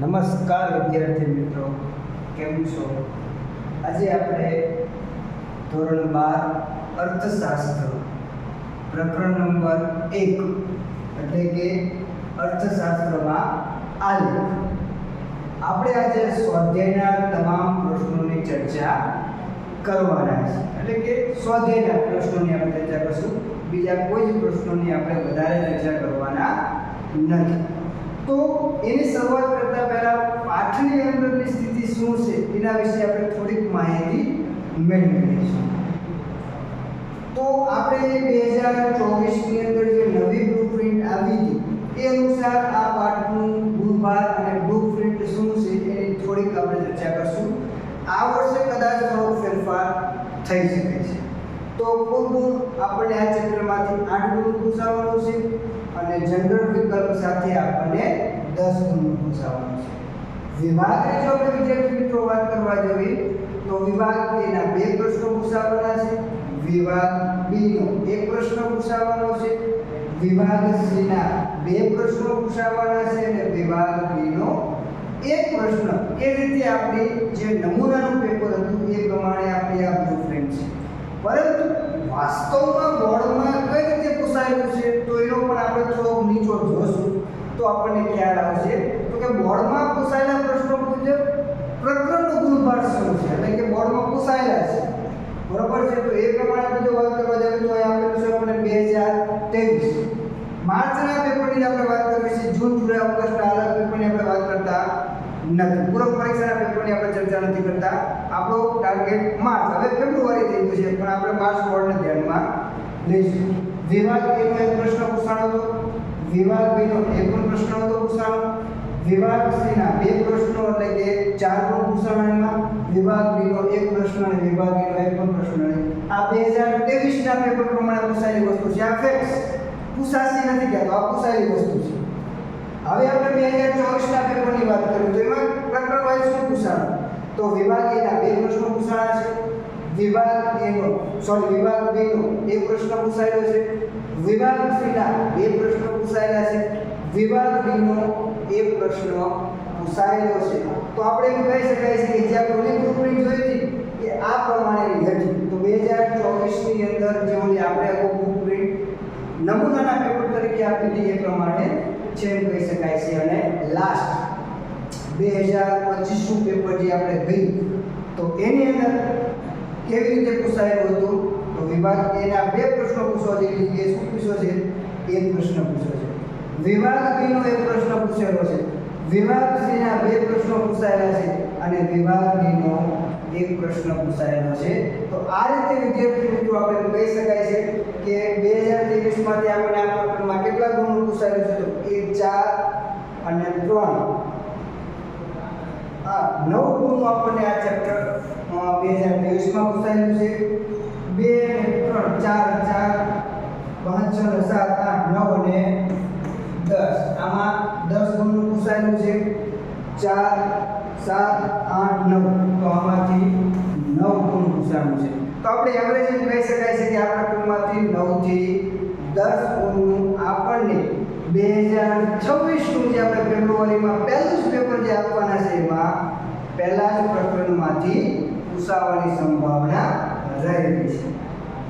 નમસ્કાર વિદ્યાર્થી મિત્રો, કેમ છો? આજે આપણે ધોરણ બાર, અર્થશાસ્ત્ર, પ્રકરણ નંબર એક, એટલે કે અર્થશાસ્ત્રમાં આલેખ. આપણે આજે સ્વાધ્યાયના તમામ પ્રશ્નોની ચર્ચા કરવાના છે. એટલે કે સ્વાધ્યાયના પ્રશ્નોની આપણે ચર્ચા કરશું. બીજા કોઈ જ પ્રશ્નોની આપણે વધારે ચર્ચા કરવાના નથી. તો એની શરૂઆત પહેલા પાઠની અંદરની સ્થિતિ શું છે? એના વિશે આપણે થોડીક માહિતી મેળવીશું તો આપણે બે હજાર ચોવીસની અંદર જે નવી બ્લુ પ્રિન્ટ આવી હતી, એ અનુસાર આ પાઠનું ગુણભાર અને બ્લુ પ્રિન્ટ શું છે એની થોડીક આપણે ચર્ચા કરશું. આ વર્ષે કદાચ થોડો ફેરફાર થઈ શકે છે. તો કુલ ગુણ આપણને આ ચક્રમાંથી આઠ ગુણ પૂછાવાનું છે અને જનરલ વિકલ્પ સાથે આપણને દસનું પૂછાવાનું છે વિભાગની જો આપણે વિદ્યાર્થી મિત્રો વાત કરવા જઈએ તો વિભાગ એના બે પ્રશ્નો પૂછાવાના છે. વિભાગ બી નો એક પ્રશ્ન પૂછાવાનો છે. વિભાગ સી ના બે પ્રશ્નો પૂછાવાના છે. અને વિભાગ D નો એક પ્રશ્ન એ રીતે આપણી જે નમૂનાનું પેપર હતું એ પ્રમાણે આપણી આ બ્લુપ્રિન્ટ છે. પરંતુ વાસ્તવમાં બોર્ડમાં કઈ રીતે પૂછાયેલું છે તો એનો પણ આપણે થોડો નીચો જોશું. તો આપણને ખ્યાલ આવશે. તો કે બોર્ડમાં પૂછાયેલા પ્રશ્નો મુજબ પ્રકરણનો ગુણભાર શું છે? એટલે કે બોર્ડમાં પૂછાયેલા છે. બરોબર છે? તો એ પ્રમાણે જો વાત કરવા જઈએ તો અહીં આપેલું છે આપણે બે હજાર ત્રેવીસ માર્ચના પેપરની આપણે વાત કરીએ છીએ જૂન, જુલાઈ, ઓગસ્ટના અલગ પેપરની આપણે વાત કરતા નથી. પૂરક પરીક્ષાના પેપરની આપણે ચર્ચા નથી કરતા. આપણો ટાર્ગેટ માર્ચ. હવે ફેબ્રુઆરી થઈ ગયું છે, પણ આપણે માર્ચ બોર્ડને ધ્યાનમાં લઈશું. જેવા પ્રશ્ન પૂછાણો હતો. વિભાગ નો એક પ્રશ્ન હતો પૂછાણો વિભાગ ના બે પ્રશ્નો એટલે કે ચાર પણ પૂછાણા એમાં વિભાગ D નો એક પ્રશ્ન અને વિભાગ E નો એક પણ પ્રશ્ન. આ 2023 ના પેપર પ્રમાણે પૂછાયેલી વસ્તુ છે. આ ફેક્સ પૂછાશી નથી કહેતો આ પૂછાયેલી વસ્તુ છે. હવે આપણે બે હજાર ચોવીસના પેપરની વાત કરીએ, તો એમાં પ્રકરણ વાઇઝ શું પૂછાણું? તો વિભાગ એના બે પ્રશ્નો પૂછાણા છે. વિભાગ એનો સોરી વિભાગ બીનો, એ પ્રશ્ન પૂછાયેલો છે. વિભાગ સીના એ પ્રશ્ન પૂછાયેલા છે. વિભાગ બીનો એ પ્રશ્ન પૂછાયેલો છે. તો આપણે એમ કહી શકાય છે કે જે આપણે ગ્રુપની જોઈ હતી કે આ પ્રમાણેની હતી. તો બે હજાર ચોવીસની અંદર જે ઓલી આપણે આખો પ્રિન્ટ નમૂનાના પેપર તરીકે આપી હતી, એ પ્રમાણે છે એમ કહી શકાય છે. અને લાસ્ટ બે હજાર પચીસનું પેપર જે આપણે ગયું, તો એની અંદર કેવી રીતે પૂછાયેલું હતું? તો વિભાગ એના બે પ્રશ્નો પૂછવા જેવી છે શું પૂછ્યો છે? એક પ્રશ્ન પૂછ્યો છે. વિભાગ B એક પ્રશ્ન પૂછેલો છે. વિભાગ C બે પ્રશ્નો પૂછાયેલા છે અને વિભાગ એક પ્રશ્ન પૂછાયેલો છે. તો આ રીતે વિદ્યાર્થી મિત્રો આપણે કહી શકાય છે કે બે હજાર ત્રેવીસમાંથી આપણે આ પ્રકરણમાં કેટલા ગુણનું પૂછાયેલું છે? તો એક, ચાર અને ત્રણ. આ નવ ગુણનું આપણને આ ચેપ્ટર બે હજાર ત્રેવીસમાં પૂછાયેલું છે બે અને ત્રણ ચાર ચાર પાંચ છ ને સાત આઠ નવ અને દસ આમાં દસ ગુણનું પૂછાયેલું છે ચાર સાત આઠ નવ તો આમાંથી નવ ગુણ પૂછાયેલું છે તો આપણે એવરેજ એમ કહી શકાય છે કે આ પ્રકરણમાંથી નવથી દસ ગુણનું આપણને બે હજાર છવ્વીસનું જે આપણે ફેબ્રુઆરીમાં પહેલું જ પેપર જે આપવાના છે એમાં પહેલા જ પ્રકરણમાંથી પૂછાવાની સંભાવના રહેલી છે.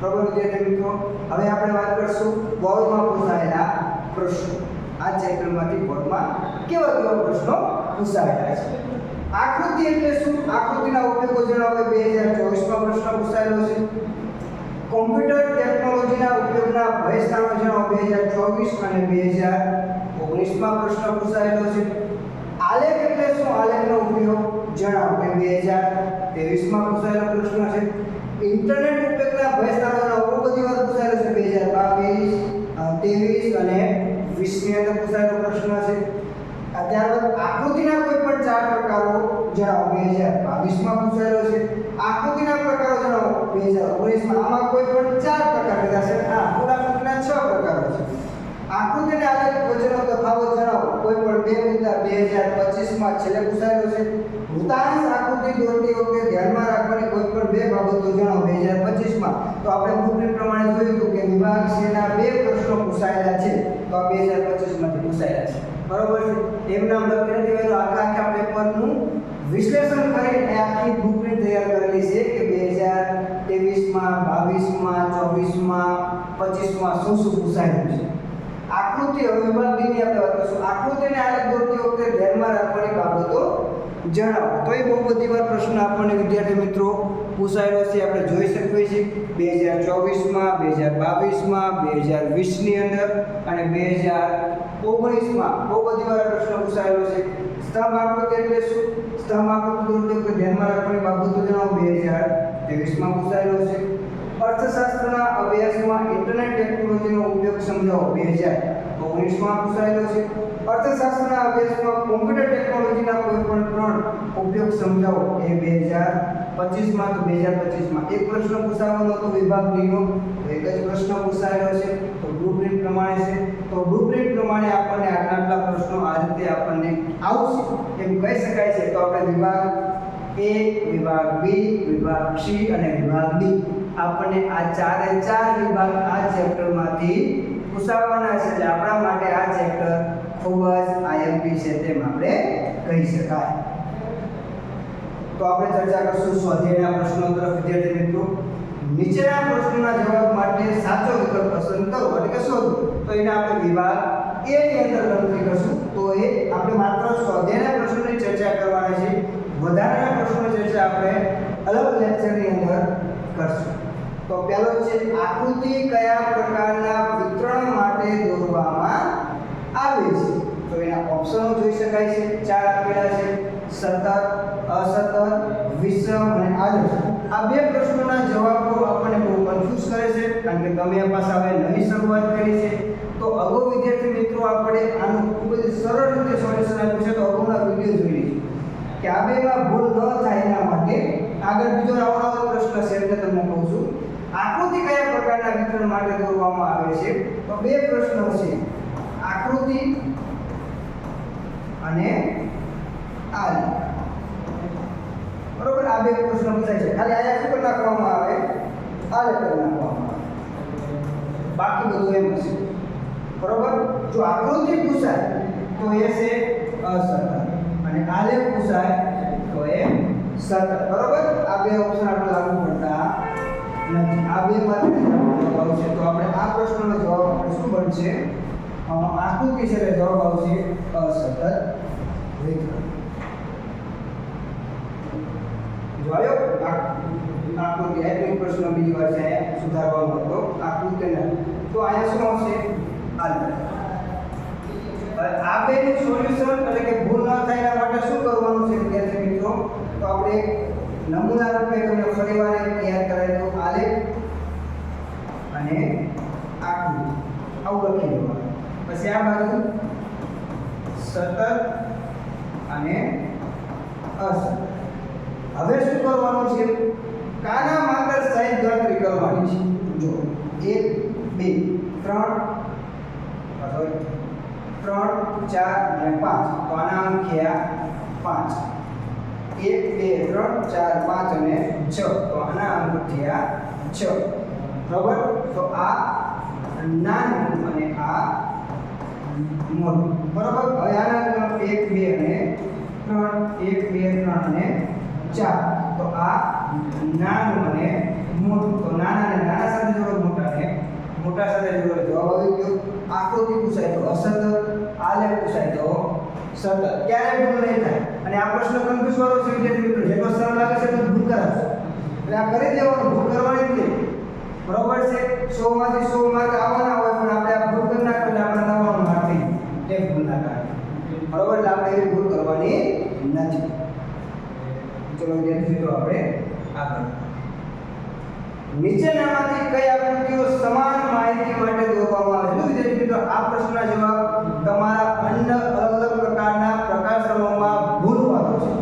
બરોબર વિદ્યાર્થી મિત્રો, હવે આપણે વાત કરશું બોર્ડમાં પૂછાયેલા પ્રશ્નો. આ ચેપ્ટરમાંથી બોર્ડમાં કેવા કેવા પ્રશ્નો પૂછાયેલા છે? આકૃતિ એટલે શું? આકૃતિના ઉપયોગો જણાવે. બે હજાર ચોવીસમાં પ્રશ્ન પૂછાયેલો છે. કોમ્પ્યુટર ટેકનોલોજીના ઉપયોગના ભય સ્થાનો જણાવો. બે હજાર ચોવીસ અને બે હજાર ઓગણીસમાં પ્રશ્ન પૂછાયેલો છે. આલેખ એટલે શું? આલેખનો ઉપયોગ જણાવો કે બે હજાર ત્રેવીસમાં પૂછાયેલો પ્રશ્ન છે. ઇન્ટરનેટ ઉપયોગના ભય સ્થાનોનો બધી વાર પૂછાયેલો છે. બે હજાર બાવીસ ત્રેવીસ અને વીસની અંદર પૂછાયેલો પ્રશ્ન છે. ત્યારબાદ આકૃતિના કોઈ પણ ચાર પ્રકારો જણાવો. બે હજાર બાવીસમાં પૂછાયેલો છે. આકૃતિના પ્રકારો જણાવો. બે હજાર ઓગણીસમાં આમાં કોઈ પણ ચાર પ્રકાર કીધા છે. કુલ આકૃતિના છ પ્રકારો છે. આકૃતિને આધારિત વચ્ચેનો તફાવત જણાવો. કોઈ પણ બે મુદ્દા બે હજાર પચીસમાં છેલ્લે પૂછાયેલો છે. વૃતાંશ આકૃતિ દોરતી વખતે ધ્યાનમાં રાખવાની કોઈ પણ બે બાબતો જણાવો. બે હજાર પચીસમાં તો આપણે બુકલેટ પ્રમાણે જોયું હતું કે વિભાગ સેના બે પ્રશ્નો પૂછાયેલા છે. તો આ બે હજાર પચીસમાંથી પૂછાયેલા છે. બરોબર છે? એમ નામ લખી નથી હોય આખા આખા પેપરનું વિશ્લેષણ કરીને આખી બુકલેટ તૈયાર કરેલી છે કે બે હજાર ત્રેવીસમાં, બાવીસમાં, ચોવીસમાં, પચીસમાં શું શું પૂછાયેલું છે. આકૃતિ હવે વિભાગ ડી ની આપણે વાત કરીશું. આકૃતિને આલેખ દોરતી વખતે ધ્યાનમાં રાખવાની બાબતો જણાવો તો એ બહુ બધી વાર પ્રશ્ન આપણને વિદ્યાર્થી મિત્રો પૂછાયેલો છે. આપણે જોઈ શકીએ છીએ બે હજાર ચોવીસમાં બે હજાર બાવીસમાં બે હજાર વીસની અંદર અને બે હજાર ઓગણીસમાં બહુ બધી વાર પ્રશ્ન પૂછાયેલો છે. સ્તંભ આકૃતિ એટલે શું સ્તંભ આકૃતિ ધ્યાનમાં રાખવાની બાબતો જણાવો. બે હજાર ત્રેવીસમાં પૂછાયેલો છે. અર્થશાસ્ત્રના અભ્યાસમાં ઇન્ટરનેટ ટેકનોલોજીનો ઉપયોગ સમજાવો. બે હજાર ઓગણીસમાં પૂછાયેલો છે. અર્થશાસ્ત્રના અભ્યાસમાં કોમ્પ્યુટર ટેકનોલોજીના કોઈ પણ ત્રણ ઉપયોગ સમજાવો. એ બે હજાર પચીસમાં તો બે હજાર પચીસમાં. એક પ્રશ્ન પૂછાવાનો હતો વિભાગ ડીનો. એક જ પ્રશ્ન પૂછાયેલો છે. તો બ્લુપ્રિન્ટ પ્રમાણે છે. તો બ્લુપ્રિન્ટ પ્રમાણે આપણને આટલા આટલા પ્રશ્નો આ રીતે આપણને આવશે. એમ કહી શકાય છે. તો આપણે વિભાગ એ, વિભાગ બી, વિભાગ સી અને વિભાગ ડી આપણને આ ચારે ચાર વિભાગ આ ચેપ્ટરમાંથી પૂછાવાના છે. એટલે આપણા માટે આ ચેપ્ટર ખૂબ જ આઈએમપી છે તેમ આપણે કહી શકાય. તો આપણે ચર્ચા કરશું સ્વાધ્યાયના પ્રશ્નો તરફ, વિદ્યાર્થી મિત્રો. નીચેના પ્રશ્નોના જવાબ માટે સાચો વિકલ્પ પસંદ કરો, એટલે કે શોધો. તો એને આપણે વિભાગ એ ની અંદર ગણતરી કરશું. તો એ આપણે માત્ર સ્વાધ્યાયના પ્રશ્નોની ચર્ચા કરવાના છે. વધારાના પ્રશ્નોની ચર્ચા આપણે અલગ લેક્ચરની અંદર કરશું. તો પહેલો છે, આકૃતિ કયા પ્રકારના વિતરણ માટે દોરવામાં આવે છે? એના ઓપ્શનો જોઈ શકાય છે. ચાર આપેલા છે. સતત, અસતત વિષમ અને આદર્શ. આ બે પ્રશ્નોના જવાબો આપણને બહુ કન્ફ્યુઝ કરે છે. કારણ કે તમે પાસે હવે નવી શરૂઆત કરી છે. તો અગો વિદ્યાર્થી મિત્રો, આપણે આનું ખૂબ જ સરળ રીતે સોલ્યુશન આપ્યું છે. તો અગાઉના વીડિયો જોઈ લઈશું. કે આ બેમાં ભૂલ ન થાય એના માટે આગળ બીજો આવનારો પ્રશ્ન છે એટલે તમને કહું છું. આકૃતિ કયા પ્રકારના વિતરણ માટે દોરવામાં આવે છે? તો બે પ્રશ્નો છે. આકૃતિ અને આલ. બરોબર? આ બે પ્રશ્નો પૂછાય છે. ખાલી આયા શું નાખવામાં આવે? આલ કરી નાખવામાં આવે. બાકી બધું એમ છે બરોબર? જો આકૃતિ પૂછાય, તો એ છે અસતત અને આલેખ પૂછાય, તો એ સતત. બરોબર? આ બે ઓપ્શન આપણે લાગુ પડતા નથી. આ બે માટે જવાબ આવશે. તો આપણે આ પ્રશ્નનો જવાબ આપણે શું બનશે? આકૃતિ છે જવાબ આવશે અસતત. જોયો આ- આકૃતિ એક પ્રશ્ન બીજી વાર છે સુધારવાનો હતો આકૃતિને તો અહીંયા શું આવશે આ બેનું સોલ્યુશન એટલે કે ભૂલ ન થાય એના માટે શું કરવાનું છે વિદ્યાર્થી મિત્રો તો આપણે નમૂના રૂપે તમને ફરીવાર તૈયાર કરાયેલું આલેખ અને આકૃતિ આવું લખી દેવાનું પછી આ બાજુ સતત અને અસ. હવે શું કરવાનું છે? કાના માત્ર સાઈઝ ગણતરી કરવાની છે? જો એક બે ત્રણ sorry, ત્રણ ચાર અને પાંચ. તો આના અંક પાંચ. એક બે ત્રણ ચાર પાંચ અને છ. તો આના અંક થયા છ. બરાબર? તો આ નાનું અને આ મોટું. બરાબર? હવે આના અંક એક બે અને ત્રણ, એક, બે, ત્રણ અને ચાર. તો આ નાનું અને મોટું. તો નાના અને નાના સાથે જોડો મોટા ને મોટા સાથે જોડો જવાબ આવી ગયો. આકૃતિ પૂછાય તો અસતત, આલેખ પૂછાય તો સતત. ક્યારે ભૂલ નહીં થાય? અને આ પ્રશ્ન કન્ફ્યુઝ વાળો છે, વિદ્યાર્થી મિત્રો. જેનો સરળ લાગે છે તો ભૂલ કરાવશે. એટલે આ કરી દેવાનું, ભૂલ કરવાની જ નહીં. બરોબર છે? સો માંથી સો માર્ક આવવાના હોય પણ આપણે આ ભૂલ કરી નાખીએ એટલે આપણે નવ્વાણું માર્ક થઈ જાય. એક ભૂલ ના કારણે બરોબર એટલે આપણે એવી ભૂલ કરવાની નથી ચલો વિદ્યાર્થી મિત્રો આપણે આગળ. નીચેનામાંથી કઈ આકૃતિઓ સમાન માહિતી માટે દોરવામાં આવે છે? વિદ્યાર્થી મિત્રો, આ પ્રશ્નના જવાબ તમારા અન્ય અલગ અલગ પ્રકારના પ્રકાશનોમાં ભૂલવાનો છે.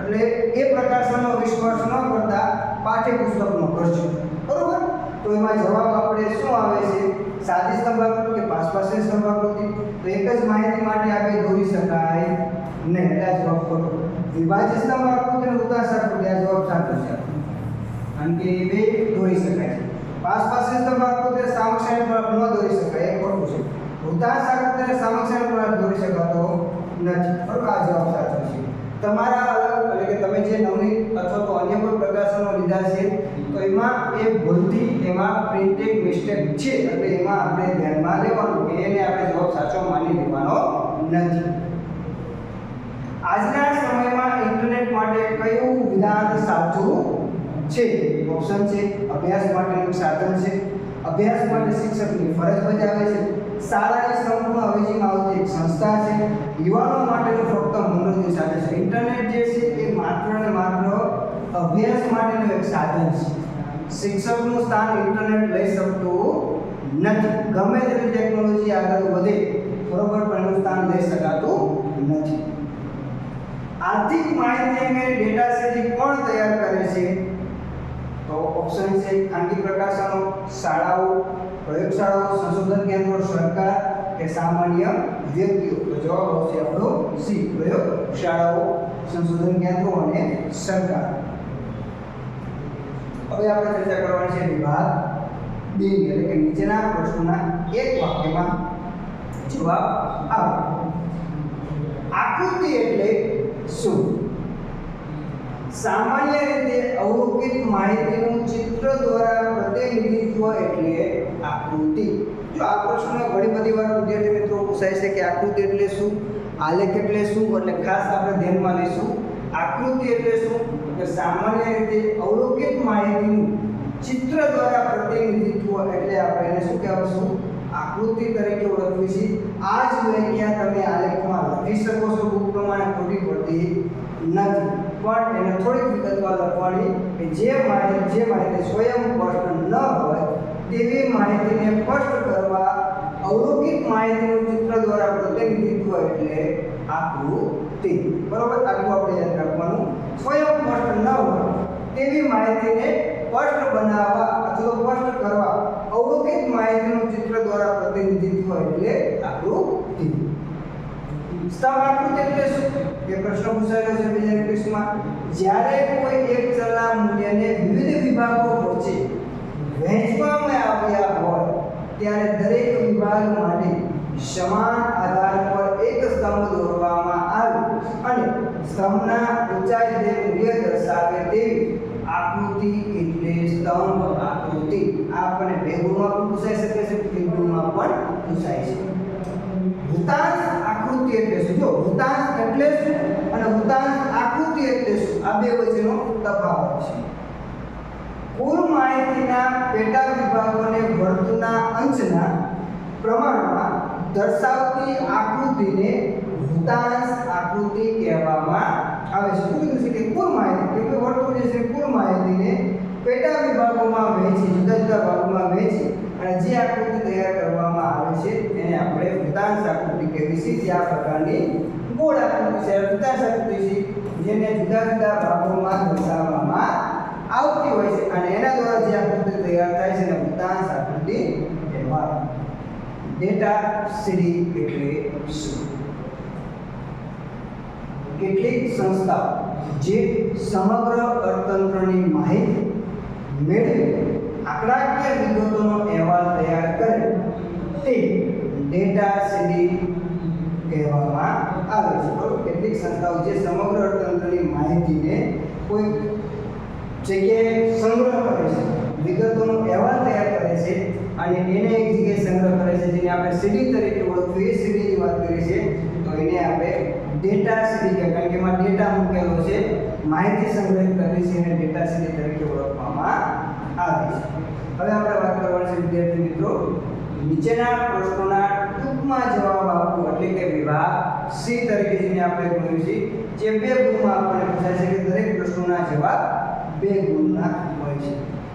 એટલે એ પ્રકાશનનો વિશ્વાસ ન કરતા પાઠ્યપુસ્તકનો કરજો બરોબર? તો એમાં જવાબ આપણે શું આવે છે? સાદી સ્તંભ આકૃતિ કે પાસ પાસે સ્તંભ તો એક જ માહિતી માટે આપણે દોરી શકાય નહીં. એટલે જવાબ ખોટો. વિભાજ્ય સ્તંભ આકૃતિ અને ઉદાસ આકૃતિ આ જવાબ સાચો છે. કારણ કે એ બે દોરી શકાય છે. પાસ પાસે તે સામક સામસામે પર ન દોરી શકાય, એ ખોટું છે. ભૂતાંશ સામક સામક્ષાને પર દોરી શકાતો નથી. બરોબર આ જવાબ સાચો છે? તમારા એટલે કે તમે જે નવનીત અથવા તો અન્ય કોઈ પ્રકાશનો લીધા છે, તો એમાં એ ભૂલથી એમાં પ્રિન્ટેડ મિસ્ટેક છે. એટલે એમાં આપણે ધ્યાનમાં લેવાનું કે એને આપણે જવાબ સાચો માની લેવાનો નથી. આજના સમયમાં ઇન્ટરનેટ માટે કયું વિધાન સાચું છે? ઓપ્શન છે, અભ્યાસ માટેનું સાધન છે. અભ્યાસ માટે શિક્ષકની ફરજ બજાવે છે. શાળાની સંપૂર્ણ અવેજીમાં આવતી એક સંસ્થા છે. યુવાનો માટેનું ફક્ત મનોરંજન સાધન છે. ઇન્ટરનેટ જે છે એ માત્ર ને માત્ર અભ્યાસ માટેનું એક સાધન છે. શિક્ષકનું સ્થાન ઇન્ટરનેટ લઈ શકતું નથી. ગમે તેવી ટેકનોલોજી આગળ વધે, બરોબર, પણ એનું સ્થાન લઈ શકાતું નથી. આર્થિક માહિતી અંગે ડેટા સેટ કોણ તૈયાર કરે છે? તો ઓપ્શન છે ખાનગી પ્રકાશનો, શાળાઓ, પ્રયોગશાળાઓ, સંશોધન કેન્દ્રો, સરકાર કે સામાન્ય વ્યક્તિઓ? તો જવાબ આવશે આપણો સી પ્રયોગશાળાઓ સંશોધન કેન્દ્રો અને સરકાર. હવે આપણે ચર્ચા કરવાની છે વિભાગ બી એટલે કે નીચેના પ્રશ્નોના એક વાક્યમાં જવાબ આપો આકૃતિ એટલે શું? સામાન્ય રીતે અવલોકિત માહિતીનું ચિત્ર દ્વારા પ્રતિનિધિત્વ એટલે આકૃતિ. જો આ પ્રશ્ન ઘણી બધી વાર વિદ્યાર્થી મિત્રો પૂછાય છે કે આકૃતિ એટલે શું? આલેખ એટલે શું? એટલે ખાસ આપણે ધ્યાનમાં લઈશું. આકૃતિ એટલે શું? કે સામાન્ય રીતે અવલોકિત માહિતીનું ચિત્ર દ્વારા પ્રતિનિધિત્વ એટલે આપણે એને શું કહેવાશું આકૃતિ તરીકે ઓળખવી છે. આ જ વ્યાખ્યા તમે આલેખમાં લખી શકો છો. બુક પ્રમાણે ખોટી પડતી નથી. પણ એને થોડીક વિગતવાર લખવાની કે જે માહિતી જે માહિતી સ્વયં સ્પષ્ટ ન હોય, તેવી માહિતીને સ્પષ્ટ કરવા અવલોકિત માહિતીનું ચિત્ર દ્વારા પ્રતિનિધિત્વ એટલે આકૃતિ. બરોબર? આટલું આપણે યાદ રાખવાનું. સ્વયં સ્પષ્ટ ન હોય, તેવી માહિતીને સ્પષ્ટ બનાવવા અથવા સ્પષ્ટ કરવા અવલોકિત માહિતીનું ચિત્ર દ્વારા પ્રતિનિધિત્વ એટલે આકૃતિ. સ્તંભ આકૃતિ એટલે શું? એ પ્રશ્ન પૂછાયેલો છે બીજા ઇંગ્લિશમાં જ્યારે કોઈ એક ચલના મૂલ્યને વિવિધ વિભાગો વચ્ચે વહેંચવામાં આવ્યા હોય, ત્યારે દરેક વિભાગ માટે સમાન આધાર પર એક સ્તંભ દોરવામાં આવે અને સ્તંભના ઊંચાઈ જે મૂલ્ય દર્શાવે તેવી આકૃતિ એટલે સ્તંભ આકૃતિ. આ આપણને બે ગુણમાં પણ પૂછાઈ શકે છે ગુણમાં પણ પૂછાય છે ભૂતાંશ આકૃતિ એટલે શું? જો ભૂતાંશ એટલે શું? અને ભૂતાંશ આકૃતિ એટલે શું? આ બે વચ્ચેનો તફાવત છે. કુલ માહિતીના પેટા વિભાગોને વર્તુળના અંશના પ્રમાણમાં દર્શાવતી આકૃતિને ભૂતાંશ આકૃતિ કહેવામાં આવે છે. શું કીધું છે કે કુલ માહિતી? કે વર્તુળ જે છે, કુલ માહિતીને પેટા વિભાગોમાં વહેંચી જુદા જુદા ભાગોમાં વહેંચી અને જે આકૃતિ તૈયાર કરવામાં આવે છે એને આપણે વૃત્તાંશ આકૃતિ કહેવી છે જે આ પ્રકારની ગોળ આકૃતિ છે. વૃત્તાંશ આકૃતિ છે જેને જુદા જુદા ભાગોમાં દર્શાવવામાં આવતી હોય છે અને એના દ્વારા જે આકૃતિ તૈયાર થાય છે એને વૃત્તાંશ આકૃતિ કહેવાય. ડેટા સીડી એટલે શું? કેટલીક સંસ્થાઓ જે સમગ્ર અર્થતંત્રની માહિતી મેળવી આંકડાકીય વિગતોનો અહેવાલ તૈયાર કરે તે ડેટા સીડી કહેવામાં આવે છે. બરાબર? કેટલીક સંસ્થાઓ જે સમગ્ર અર્થતંત્રની માહિતીને કોઈ જગ્યાએ સંગ્રહ કરે છે, વિગતોનો અહેવાલ તૈયાર કરે છે અને એને એક જગ્યાએ સંગ્રહ કરે છે, જેને આપણે સીડી તરીકે ઓળખીએ સીડીની વાત કરીએ છીએ, તો એને આપણે ડેટા સીડી કહેવાય. કારણ કે એમાં ડેટા મૂકેલો છે. માહિતી સંગ્રહિત કરવી છે એને ડેટા સીડી તરીકે ઓળખવામાં આવે છે. હવે આપણે વાત કરવાની છે, વિદ્યાર્થી મિત્રો, નીચેના પ્રશ્નોના ટૂંકમાં જવાબ આપવો એટલે કે વિભાગ સી તરીકે જેને આપણે ગણ્યું છે જે બે ગુણમાં આપણને પૂછાય છે કે દરેક પ્રશ્નોના જવાબ બે ગુણના હોય છે.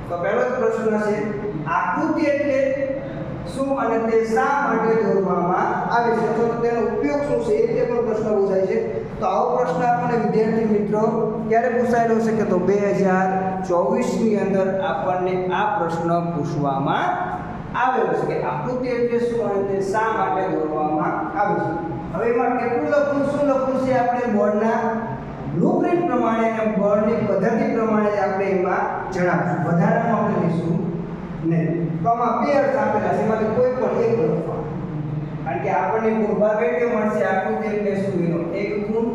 તો પહેલો પ્રશ્ન છે, આકૃતિ એટલે શું અને તે શા માટે દોરવામાં આવે છે? અથવા તો તેનો ઉપયોગ શું છે? એ પણ પ્રશ્ન પૂછાય છે. તો આવો પ્રશ્ન આપણને વિદ્યાર્થી મિત્રો, ક્યારે પૂછાયેલો છે કે તો બે હજાર ચોવીસની અંદર આપણને આ પ્રશ્ન પૂછવામાં આવેલો છે કે આકૃતિ એટલે શું અને તે શા માટે દોરવામાં આવ્યું છે? હવે એમાં કેટલું લખવું, શું લખવું છે આપણે બોર્ડના બ્લુપ્રિન્ટ પ્રમાણે અને બોર્ડની પદ્ધતિ પ્રમાણે આપણે એમાં જણાવશું. વધારામાં આપણે લઈશું નહીં તો આમાં બે અર્થ આપેલા છે, એમાંથી કોઈ પણ એક લખવા. કે આપણને ગુણ ભાગ એટલે મળશે? આકૃતિ એટલે શું એનો એક ગુણ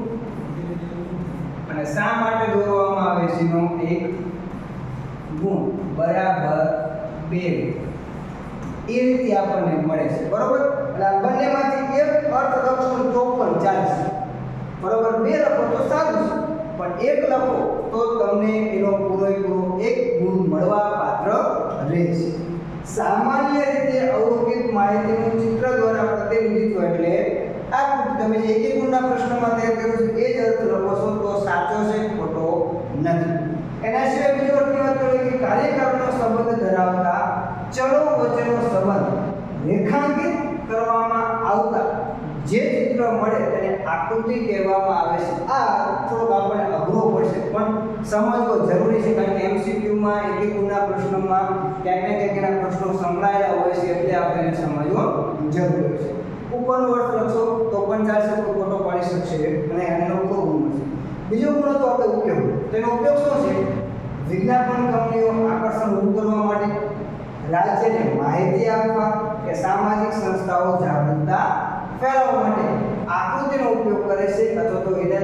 અને શા માટે દોરવામાં આવે છે એનો? એક ગુણ બરાબર બે. એ રીતે આપણને મળે છે. બરોબર? એટલે આ બંનેમાંથી એક અર્થ લખો તો પણ ચાલશે બરોબર? બે લખો તો સારું છે. પણ એક લખો તો તમને એનો પૂરેપૂરો એક ગુણ મળવા પાત્ર રહેશે. સામાન્ય રીતે અવરોપિત માહિતીનું ચિત્ર દ્વારા પ્રતિનિધિત્વ એટલે આ તમે જે એક એક ગુણના પ્રશ્નમાં તૈયાર કર્યો છે, એ જ અર્થ લખો છો તો સાચો છે, ખોટો નથી. એના સિવાય બીજો અર્થની વાત કરીએ કે કાર્યક્રમનો સંબંધ ધરાવતા ચલો વચ્ચેનો સંબંધ રેખાંકિત કરવામાં આવતા જે ચિત્ર મળે તેને આકૃતિ કહેવામાં આવે છે. આ થોડોક આપણને અઘરો પડશે, પણ સમજવો જરૂરી એમસીક્યુમાં એક એકના પ્રશ્નમાં ક્યાંક ને પ્રશ્નો સંકળાયેલા હોય છે એટલે આપણે એને સમજવો જરૂરી છે. ઉપરનો અર્થ લખશો તો પણ ચાલશે તો ફોટો પાડી શકશે અને એનો ખૂબ ગુણ મળશે. બીજો ગુણ હતો આપણે ઉપયોગ. તેનો ઉપયોગ શું છે? વિજ્ઞાપન કંપનીઓ આકર્ષણ ઊભું કરવા માટે રાજ્યને માહિતી આપવા કે સામાજિક સંસ્થાઓ જાગૃતતા ફેલાવવા માટે આકૃતિનો ઉપયોગ કરે છે અથવા તો એને,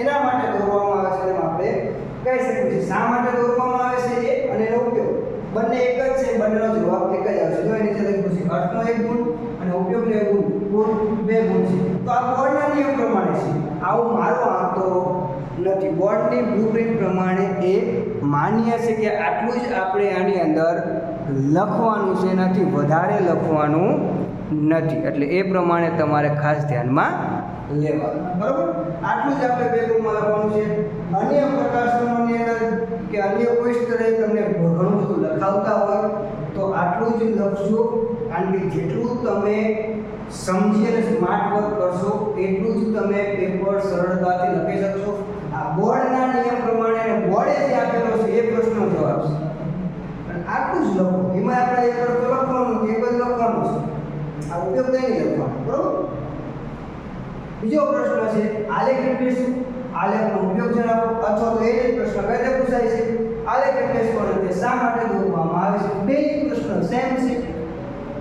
એના માટે દોરવામાં આવે છે. આપણે કહી શકીએ છીએ શા માટે દોરવામાં આવે છે એ અને એનો ઉપયોગ. બંને એક જ છે બંનેનો જવાબ એક જ આવશે. જો એની સાથે લખ્યું છે અર્થનો એક ગુણ અને ઉપયોગનો એક ગુણ બે ગુણ છે. તો આ બોર્ડના નિયમ પ્રમાણે છે. આવું મારો આંકતો નથી. બોર્ડની બ્લુપ્રિન્ટ પ્રમાણે એ માન્ય છે કે આટલું જ આપણે આની અંદર લખવાનું છે. એનાથી વધારે લખવાનું નથી. એટલે એ પ્રમાણે તમારે ખાસ ધ્યાનમાં લેવાનું. બરાબર? આટલું જ આપણે બે લખવાનું છે. અન્ય પ્રકાશનોની અંદર કે અન્ય કોઈ સ્તરે તમને ઘણું બધું લખાવતા હોય, તો આટલું જ લખશો કારણ કે જેટલું તમે સમજી અને સ્માર્ટ વર્ક કરશો, એટલું જ તમે પેપર સરળતાથી લખી શકશો. આ બોર્ડના નિયમ પ્રમાણે બોર્ડે જે આપેલો છે, એ પ્રશ્નનો જવાબ છે. આટલું જ લખો. એમાં આપણે એક લખવાનું, એક જ લખવાનું છે. આ ઉપયોગ નહીં લખવાનો. બરોબર? બીજો પ્રશ્ન છે, આલેખ એટલે શું આલેખનો ઉપયોગ જણાવો. અથવા તો એ જ પ્રશ્ન કઈ રીતે પૂછાય છે. આલેખ એટલે શું અને શા માટે દોરવામાં આવે છે? બે પ્રશ્ન સેમ છે.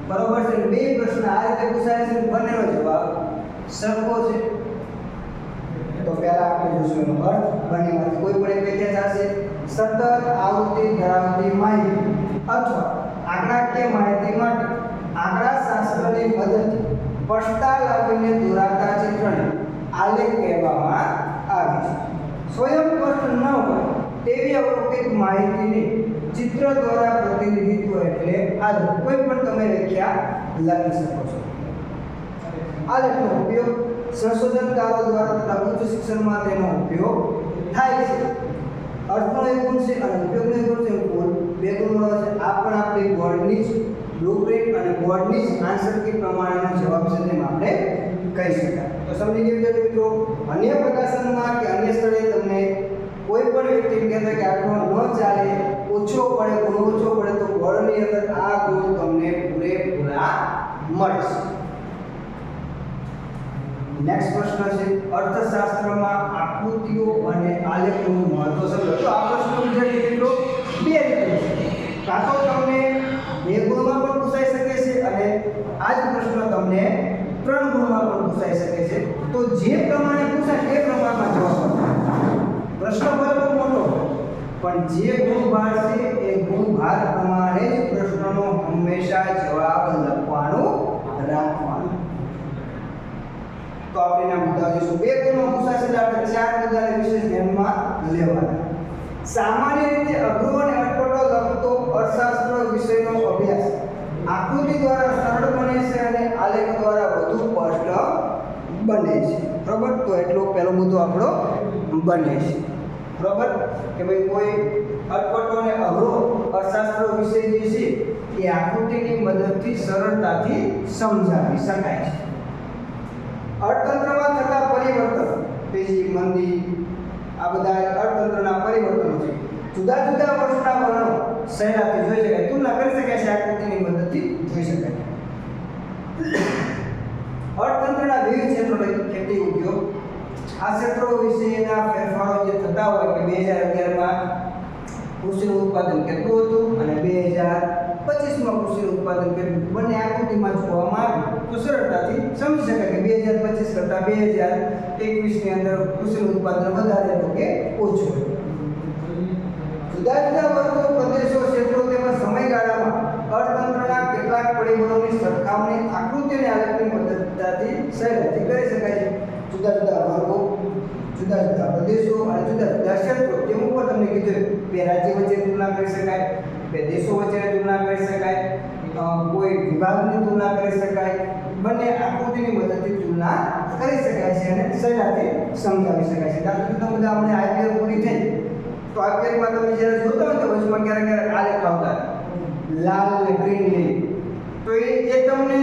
બરોબર છે? બે પ્રશ્ન આ રીતે પૂછાય છે. બંનેનો જવાબ સરખો છે. તો પહેલા આપણે જોશું એનો અર્થ. બંનેમાંથી કોઈ પણ એક વ્યક્તિ થશે સતત આવૃત્તિ ધરાવતી માહિતી. અથવા આંકડાકીય માહિતી માટે આંકડા શાસ્ત્રની મદદથી સ્પષ્ટતા લાવીને દોરાતા ચિત્રને આલેખ કહેવામાં આવે છે. સ્વયં સ્પષ્ટ ન હોય તેવી અવલોકિત માહિતીને ચિત્ર દ્વારા પ્રતિનિધિત્વ એટલે આલેખ. કોઈ પણ તમે વ્યાખ્યા લખી શકો છો. આલેખનો ઉપયોગ સંશોધનકારો દ્વારા તથા ઉચ્ચ શિક્ષણમાં તેનો ઉપયોગ થાય છે. અર્થનો એક ગુણ છે અને ઉપયોગનો એક ગુણ છે. બે ગુણ છે. આ પણ આપણી બોર્ડની જ બ્લુપ્રિન્ટ અને બોર્ડની જ આન્સર કી જવાબ છે તેમ આપણે કહી શકાય. તો સમજી ગયું મિત્રો? અન્ય પ્રકાશનમાં કે અન્ય સ્થળે તમને કોઈ પણ વ્યક્તિ કહેતા કે આટલો ન ચાલે, ઓછો પડે ગુણ ઓછો પડે, તો બોર્ડની અંદર આ ગુણ તમને પૂરેપૂરા મળશે. નેક્સ્ટ પ્રશ્ન છે, અર્થશાસ્ત્રમાં આકૃતિઓ અને આલેખનું મહત્વ સમજો. તો આ પ્રશ્ન વિદ્યાર્થી મિત્રો? બે રીતે. કાં તો તમને આ પ્રશ્ન તમને ત્રણ ગુણમાં પણ પૂછાઈ શકે છે. તો જે પ્રમાણે પૂછાય એ પ્રમાણમાં જવાબ આપો. પ્રશ્ન ભલે મોટો પણ જે ગુણભાર છે એ ગુણભાર પ્રમાણે જ પ્રશ્નનો હંમેશા જવાબ લખવાનો, રાખવાનો. તો આપણે એના મુદ્દા જોઈશું. બે ગુણમાં પૂછાશે એટલે આપણે ચાર મુદ્દાને વિશેષ ધ્યાનમાં લેવાના. સામાન્ય રીતે અઘરો અને અટપટો લખતો અર્થશાસ્ત્ર વિષયનો અભ્યાસ આકૃતિ દ્વારા સરળ બને છે અને આલેખ દ્વારા વધુ સ્પષ્ટ બને છે. બરોબર? તો એટલો પહેલો મુદ્દો આપણો બને છે. બરોબર? કે ભાઈ કોઈ અટપટો અને અઘરો અર્થશાસ્ત્ર વિષય જે છે, એ આકૃતિની મદદથી સરળતાથી સમજાવી શકાય છે. અર્થતંત્રમાં થતા પરિવર્તન તેજી મંદી, આ બધા અર્થતંત્રના પરિવર્તનો છે. જુદા જુદા વર્ષના વર્ણો સહેલાથી જોઈ શકાય. તુલના કરી શકાય છે આકૃતિની મદદથી જોઈ શકાય. ખેતી ઉદ્યોગ. આ ક્ષેત્રો વિશેના ફેરફારો જે થતા હોય કે બે હજાર અગિયારમાં કૃષિનું ઉત્પાદન કેટલું હતું અને બે હજાર પચીસમાં કૃષિનું ઉત્પાદન કેટલું બંને આકૃતિમાં જોવામાં આવે તો સરળતાથી સમજી શકાય કે બે હજાર પચીસ કરતાં બે હજાર એકવીસની અંદર કૃષિનું ઉત્પાદન વધારે હતું કે ઓછું. જુદા જુદા વર્ગો પ્રદેશો ક્ષેત્રો તેમજ સમયગાળામાં અર્થતંત્રના કેટલાક પરિબળોની સરખામણી આકૃતિ અને આલેખની મદદથી સહેલાઈથી કરી શકાય છે જુદા જુદા જુદા પ્રદેશો અને જુદા જુદા ક્ષેત્રો જેમ ઉપર તમને કીધું બે રાજ્ય વચ્ચે તુલના કરી શકાય, બે દેશો વચ્ચે તુલના કરી શકાય કોઈ વિભાગની તુલના કરી શકાય, બંને આકૃતિની મદદથી તુલના કરી શકાય છે અને સહેલાઈથી સમજાવી શકાય છે. દાખલા તરીકે બધા આપણે આઈપીએલ પૂરી થઈ તો આઈપીએલમાં તમે જ્યારે જોતા હોય તો વચમાં ક્યારેક ક્યારેક આલેખ આવતા લાલ ને ગ્રીન લીલ. તો એ તમને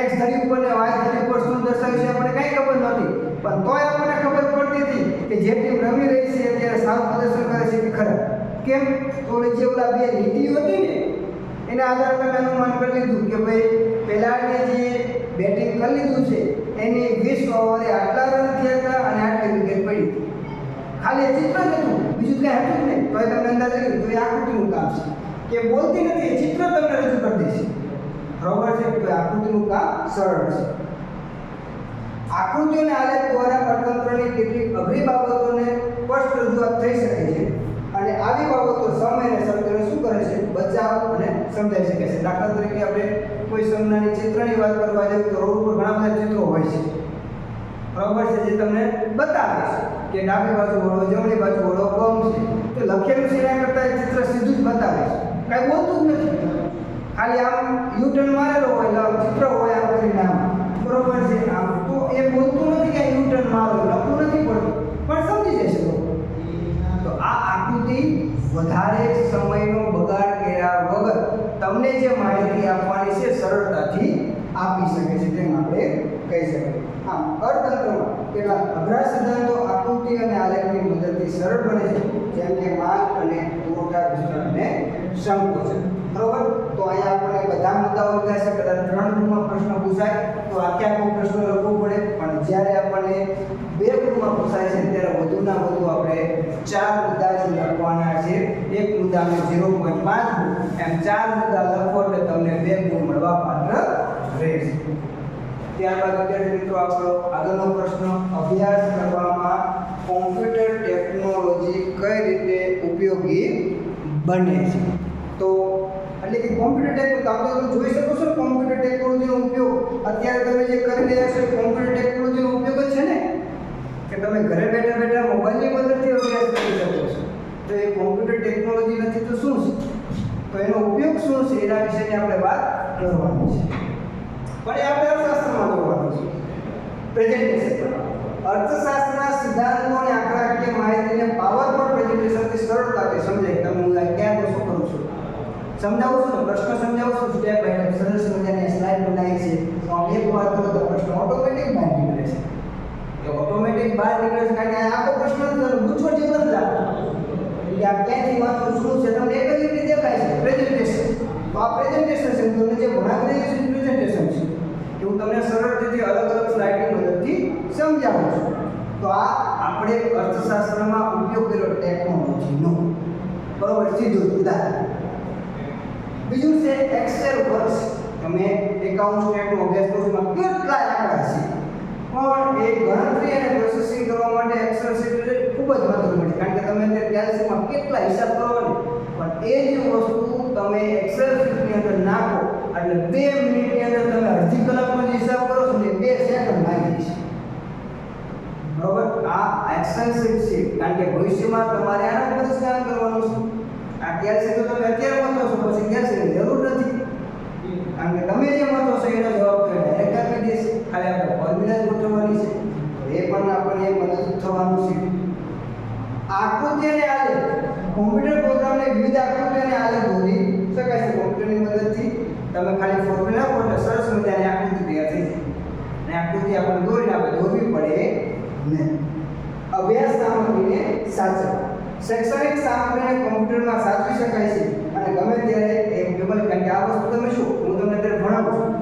એક્સ ધરી ઉપર ને વાય ધરી ઉપર શું દર્શાવ્યું છે આપણે કંઈ ખબર નહોતી. પણ તોય આપણને ખબર પડતી હતી કે જે ટીમ રમી રહી છે અત્યારે સારું પ્રદર્શન કરે છે કે ખરાબ. કેમ? તો જે ઓલા બે લીટીઓ હતી ને, એના આધારે તમે અનુમાન કરી લીધું કે ભાઈ પેલાને જે બેટિંગ કરી લીધું છે, એની વીસ ઓવરે આટલા રન થયા હતા અને આટલી વિકેટ પડી હતી. ખાલી ચિત્ર જ હતું, બીજું કંઈ હતું જ નહીં. તો તમને અંદાજ લઈ તો એ આકૃતિનું કામ છે. કે બોલતી નથી ચિત્ર તમને રજૂ કરી દેશે. બરોબર છે? તો આકૃતિનું કામ સરળ છે. આકૃતિઓ અને આલેખ દ્વારા અર્થતંત્રની કેટલીક અઘરી બાબતોને સ્પષ્ટ રજૂઆત થઈ શકે છે અને આવી બાબતો સમય અને શબ્દને શું કરે છે? બચાવ અને સમજાઈ શકે છે. દાખલા તરીકે આપણે કોઈ સંજ્ઞાની ચિત્રની વાત કરવા જઈએ તો રોડ પર ઘણા બધા ચિત્રો હોય છે. બરાબર છે જે તમને બતાવે છે કે ડાબી બાજુ વળો જમણી બાજુ વળો ગમ છે. તો લખેલું છે એના કરતાં ચિત્ર સીધું જ બતાવે છે. કાંઈ બોલતું જ નથી. ખાલી આમ યુ મારેલો હોય એટલે ચિત્ર હોય, આમ કરીને આમ. બરોબર છે. આમ તો એ બોલતું નથી કે યુ ટર્ન મારો લખવું નથી પડતું. પણ સમજી જશે લોકો. તો આ આકૃતિ વધારે સમયનો બગાડ કર્યા વગર તમને જે માહિતી આપવાની છે, સરળતાથી આપી શકે છે તેમ આપણે કહી શકીએ. આમ, અર્થતંત્રમાં કેટલા અઘરા સિદ્ધાંતો આકૃતિ અને આલેખની મદદથી સરળ બને છે. જેમ કે માર્ગ અને મોટા વિસ્તરણ અને સંકોચન. બરોબર? અહીંયા આપણે બધા મુદ્દાઓ લીધા છે. કદાચ ત્રણ ગુણમાં પ્રશ્ન પૂછાય, તો આખે આખો પ્રશ્ન લખવો પડે. પણ જ્યારે આપણને બે ગુણમાં પૂછાય છે, ત્યારે વધુના વધુ આપણે ચાર મુદ્દા જે લખવાના છે. એક મુદ્દાને ઝીરો પોઈન્ટ પાંચ એમ ચાર મુદ્દા લખો એટલે તમને બે ગુણ મળવા પાત્ર રહેશે. ત્યારબાદ વિદ્યાર્થી મિત્રો, આપણો આગળનો પ્રશ્ન, અભ્યાસ કરવામાં કોમ્પ્યુટર ટેકનોલોજી કઈ રીતે ઉપયોગી બને છે? તો એટલે કે કોમ્પ્યુટર ટેકનોલોજી તમે જોઈ શકો છો કોમ્પ્યુટર ટેકનોલોજીનો ઉપયોગ અત્યારે તમે જે કરી રહ્યા છો કોમ્પ્યુટર ટેકનોલોજીનો ઉપયોગ જ છે ને? કે તમે ઘરે બેઠા બેઠા મોબાઈલની મદદથી અભ્યાસ કરી શકો છો. તો એ કોમ્પ્યુટર ટેકનોલોજી નથી તો શું છે? તો એનો ઉપયોગ શું છે? એના વિશેની આપણે વાત કરવાની છે. પણ એ આપણે અર્થશાસ્ત્રમાં જોવાનું છે. પ્રેઝન્ટેશન અર્થશાસ્ત્રના સિદ્ધાંતો અને આંકડાકીય માહિતીને પાવરપોઈન્ટ પ્રેઝન્ટેશનથી સરળતાથી સમજાય. તમે હું ક્યાં કહું સમજાવું છું પ્રશ્ન સમજાવું છું સ્ટેપ બાય સ્ટેપ સરસ મજાની સ્લાઇડ બનાવી છે. તો આમ એક વાર કરો તો પ્રશ્ન ઓટોમેટિક બહાર નીકળે છે. એ ઓટોમેટિક બહાર નીકળે છે, કારણ કે આખો પ્રશ્ન જ ગૂંચવણ જેવો જ લાગતો એટલે આ ક્યાંથી વાંચવું, શું છે, તમને એક જ રીતે દેખાય છે પ્રેઝન્ટેશન તો આ પ્રેઝન્ટેશન છે તમને જે ભણાવી રહ્યું છે પ્રેઝન્ટેશન છે. કે હું તમને સરળ અલગ અલગ સ્લાઇડની મદદથી સમજાવું છું. તો આ આપણે અર્થશાસ્ત્રમાં ઉપયોગ કર્યો ટેકનોલોજીનો. બરોબર, સીધું જ ઉદાહરણ. બીજું છે એક્સેલ વર્ક્સ તમે એકાઉન્ટ સ્ટેટનો અભ્યાસ કરો છો, એમાં કેટલા આંકડા છે પણ એ ગણતરી અને પ્રોસેસિંગ કરવા માટે એક્સેલ શીટ એટલે ખૂબ જ મહત્વનું છે. કારણ કે તમે અત્યારે કેલ્સીમાં કેટલા હિસાબ કરવાની પણ એ જ વસ્તુ તમે એક્સેલ શીટની અંદર નાખો, એટલે બે મિનિટની અંદર તમે અડધી કલાકનો જે હિસાબ કરો છો ને એ બે સેકન્ડ લાગી છે. બરોબર? આ એક્સેલ શીટ છે. કારણ કે ભવિષ્યમાં તમારે આના પર જ કામ કરવાનું છે. છે તો તમે અત્યારે વાંચો છો, પછી કેલ્સીની જરૂર નથી. કારણ કે તમે જે વાંચો છો એનો જવાબ તો ડાયરેક્ટ આપી દેશે ખાલી આપણે ફોર્મ્યુલા જ ગોઠવવાની છે. એ પણ આપણને મદદ થવાનું છે. આકૃતિ અને આલેખ કોમ્પ્યુટર પ્રોગ્રામને વિવિધ આકૃતિ અને દોરી શકાય છે કોમ્પ્યુટરની મદદથી. તમે ખાલી ફોર્મ્યુલા પર સરસ મજાની આકૃતિ તૈયાર થઈ જાય અને આકૃતિ આપણે દોરીને આપણે દોરવી પડે નહીં અભ્યાસ સામગ્રીને સાચવવા. શૈક્ષણિક સામગ્રીને કોમ્પ્યુટરમાં સાચવી શકાય છે. અને ગમે ત્યારે એ કેબલ કારણ કે આ વસ્તુ તમે શું, હું તમને અત્યારે ભણાવું છું.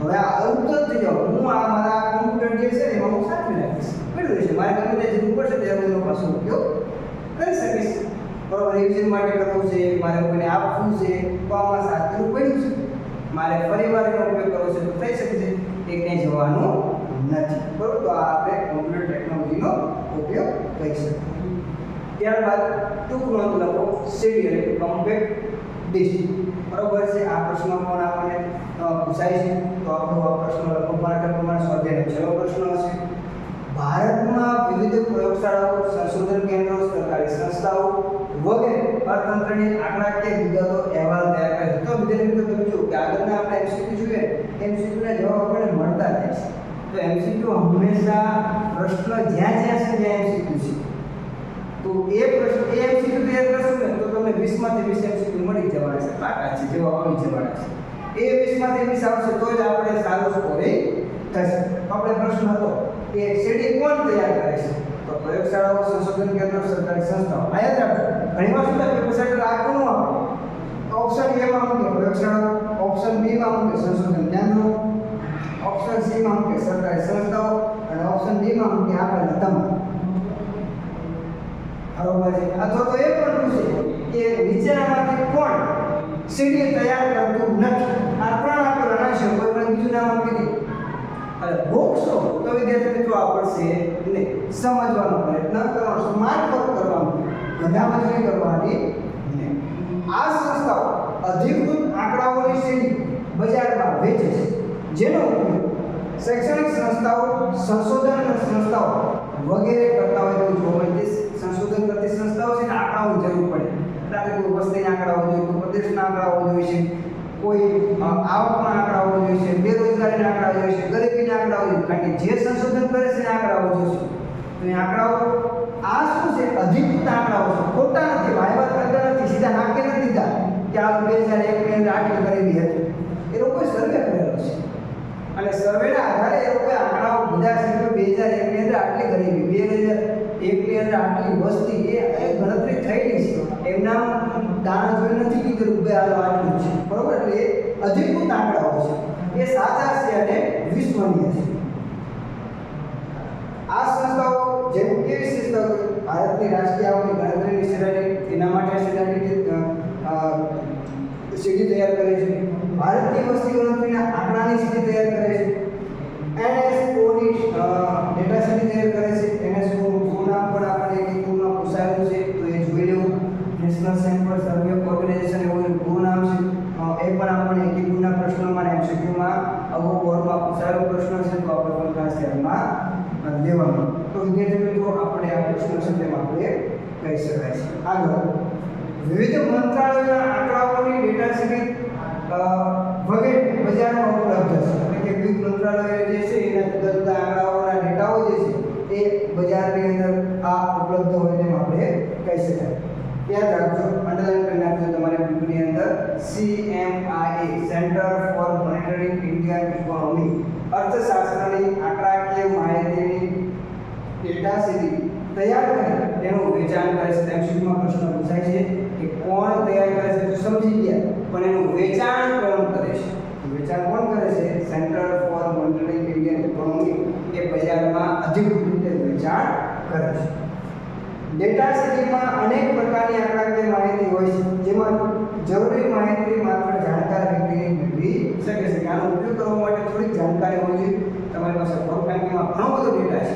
હવે આ અવગત થઈ જાઓ હું આ મારા કોમ્પ્યુટર જે છે એમાં હું સાચવી રાખીશ બરાબર છે મારે ગમે તે જરૂર પડશે ત્યારે હું પાછો ઉપયોગ કરી શકીશ. બરોબર રિવિઝન માટે કરવું છે, મારે કોઈને આપવું છે, તો આમાં સાચવું પડ્યું છે. મારે ફરીવાર એનો ઉપયોગ કરવો છે તો થઈ શકે છે. એ ક્યાંય જવાનું નથી. બરોબર, તો આ આપણે કોમ્પ્યુટર ટેકનોલોજીનો ઉપયોગ કરી શકીએ. ત્યારબાદ ટૂંક નોંધ લખો સિવિયર કોમ્પેક્ટ ડિસ્ક બરોબર છે? આ પ્રશ્ન પણ આપણને પૂછાય છે. તો આપણો આ પ્રશ્ન લખો. મારા પ્રમાણે સ્વાધ્યાયનો છેલ્લો પ્રશ્ન હશે. ભારતમાં વિવિધ પ્રયોગશાળાઓ, સંશોધન કેન્દ્રો, સરકારી સંસ્થાઓ વગેરે અર્થતંત્રની આંકડાકીય વિગતો અહેવાલ તૈયાર કરે છે. તો વિદ્યાર્થી મિત્રો, તમે જુઓ કે આગળના આપણે એમસીક્યુ જોઈએ. એમસીક્યુના જવાબ આપણને મળતા જાય છે. તો એમસીક્યુ હંમેશા પ્રશ્ન જ્યાં જ્યાં છે, ત્યાં એમસીક્યુ છે. તો એ પ્રશ્ન, એ એમસીક્યુ તૈયાર કરશો ને તો તમને 20 માંથી 20 એમસીક્યુ મળી જવાના છે, પાકા છે જવાબ આવી જવાના છે. એ 20 માંથી 20 આવશે તો જ આપણે સારો સ્કોરિંગ થશે. આપણે પ્રશ્ન હતો કે સીડી કોણ તૈયાર કરે છે? તો પ્રયોગશાળાઓ, સંશોધન કેન્દ્ર, સરકારી સંસ્થાઓ. આ યાદ રાખજો ઘણીવાર શું થાય પેપર સેન્ટર આખું આવે ઓપ્શન એ માં મૂકે પ્રયોગશાળાઓ ઓપ્શન બી માં મૂકે સંશોધન કેન્દ્રો ઓપ્શન સી માં મૂકે સરકારી સંસ્થાઓ, અને ઓપ્શન ડી માં મૂકે આપણે તમામ બરોબર છે અથવા તો એ પણ પૂછે કે નીચેનામાંથી કોણ સીડી તૈયાર કરતું નથી? આ ત્રણ આપણે રણાશે કોઈ પણ બીજું નામ આપી દે. અને ભોગશો તો વિદ્યાર્થી મિત્રો આવડશે ને સમજવાનો પ્રયત્ન કરવાનો સ્માર્ટ વર્ક કરવાનું ગધા મજૂરી કરવાની ને આ સંસ્થાઓ અધિકૃત આંકડાઓની શ્રેણી બજારમાં વેચે છે. જેનો ઉપયોગ શૈક્ષણિક સંસ્થાઓ, સંશોધન સંસ્થાઓ વગેરે કરતા હોય તેવું જોવા મળે છે. સંશોધન કરતી સંસ્થાઓ છે ને આંકડાઓની જરૂર પડે. કે કોઈ વસ્તીના આંકડાઓ જોઈએ, કોઈ પ્રદેશના આંકડાઓ જોઈએ છે, કોઈ આવકના આંકડાઓ જોઈએ છે બેરોજગારીના આંકડાઓ જોઈએ છે ગરીબીના આંકડાઓ જોઈએ કારણ કે જે સંશોધન કરે છે એના આંકડાઓ જોશે તો એ આંકડાઓ આ શું છે? અધિકૃત આંકડાઓ છે. ખોટા નથી. વાયવા કરતા નથી. સીધા નાખી નથી દીધા કે આ બે હજાર એકની અંદર આટલી ગરીબી હતી. એ લોકોએ સર્વે કરેલો છે. અને સર્વેના આધારે એ લોકોએ આંકડાઓ બધા છે બે હજાર એકની અંદર આટલી ગરીબી, બે હજાર એકની અંદર આટલી વસ્તી એ ગણતરી થયેલી છે. એમના દાણા જોઈ નથી કીધું કે આ આટલું છે. બરોબર? એટલે અધિકૃત આંકડાઓ છે. એ સાચા છે અને વિશ્વનીય છે. આ સંસ્થાઓ જેમ કેવી સંસ્થાઓ ભારતની રાષ્ટ્રીય આવકની ગણતરીની શ્રેણી એના માટે શ્રેણી સીડી તૈયાર કરે છે. ભારતની વસ્તી ગણતરીના આંકડાની સીડી તૈયાર કરે છે. એનએસઓની ડેટા સીડી તૈયાર કરે છે. એનએસઓ પૂરું નામ પણ આપણે એક પૂર્ણ પૂછાયેલું છે તો એ જોઈ લેવું નેશનલ સેમ્પલ સર્વે ઓર્ગેનાઇઝેશન એવું પૂરું નામ એ પણ આપણને એક ગુણના પ્રશ્નોમાં એમસીક્યુમાં આવો બોર્ડમાં પૂછાયેલો પ્રશ્ન છે તો આપણે પણ ખાસ ધ્યાનમાં લેવાનું. તો વિદ્યાર્થી મિત્રો આપણે આ પ્રશ્ન છે તેમ આપણે કહી શકાય છે. આગળ વિવિધ મંત્રાલયોના આંકડાઓની ડેટા અ, વગેરે બજારમાં ઉપલબ્ધ છે. એટલે કે વિવિધ મંત્રાલયો જે છે એના જુદા જુદા આંકડાઓના ડેટાઓ જે છે એ બજારની અંદર આ ઉપલબ્ધ હોય તેમ આપણે કહી શકાય. યાદ રાખજો અંડરલાઈન કરી નાખજો તમારે બુકની અંદર. સીએમઆઈએ centre for monitoring Indian economy અર્થશાસ્ત્રની આંકડાકીય માહિતીની ડેટા સીડી તૈયાર કરી, તેનું વેચાણ કરે. છે એમસીક્યુમાં પ્રશ્ન પૂછાય છે કે કોણ તૈયાર કરે છે, તો સમજી ગયા. પણ એનું વેચાણ કોણ કરે છે? વેચાણ કોણ કરે છે? Centre for monitoring Indian economy એ બજારમાં અધિકૃત રીતે વેચાણ કરે છે. ડેટા સિટીમાં અનેક પ્રકારની આંકડાકીય માહિતી હોય છે, જેમાં જરૂરી માહિતી માત્ર જાણકાર વ્યક્તિને મેળવી શકે છે. આનો ઉપયોગ કરવા માટે થોડીક જાણકારી હોવી જોઈએ. તમારી પાસે પ્રોગ્રામિંગમાં ઘણો બધો ડેટા છે.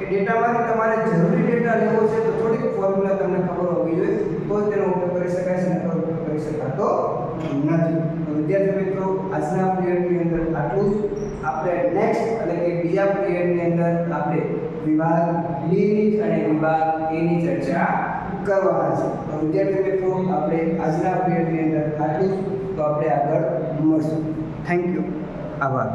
એ ડેટામાંથી તમારે જરૂરી ડેટા લેવો છે તો થોડીક ફોર્મ્યુલા તમને ખબર હોવી જોઈએ. તો તેનો ઉપયોગ કરી શકાય છે, નકર ઉપયોગ કરી શકાતો નથી. વિદ્યાર્થી મિત્રો, આજના પીરિયડની અંદર આટલું જ. આપણે નેક્સ્ટ એટલે કે બીજા પીરિયડની અંદર આપણે વિભાગની અને વિભાગ એની ચર્ચા કરવાના છે. તો વિદ્યાર્થી મિત્રો, આપણે આજના પીરિયડની અંદર આટલું તો આપણે આગળ મળશું. થેન્ક યુ આભાર.